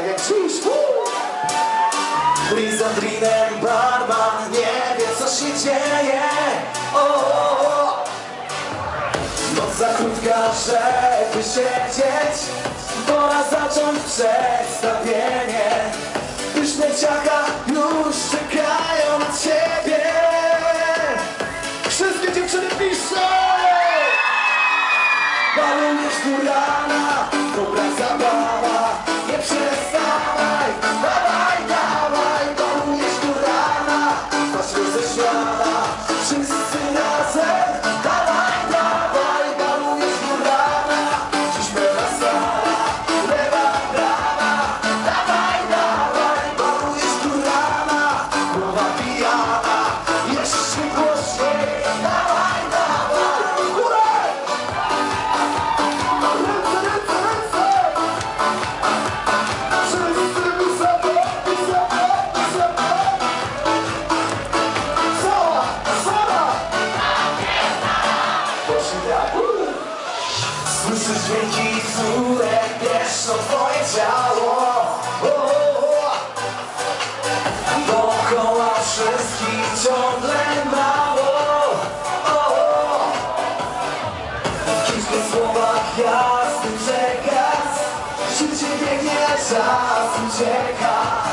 tak jak dziś. Lisandrinem barman nie wie co się dzieje. O. Noc za krótka, żeby siedzieć Pora zacząć przedstawienie Pyszne już czekają na ciebie Wszystkie dziewczyny piszą Balujesz do rana, dobra zabawa dźwięki, które pieszą twoje ciało o, o, o. Dookoła wszystkich ciągle mało o, o. Kilku słowach jasny przekaz Życie biegnie, czas ucieka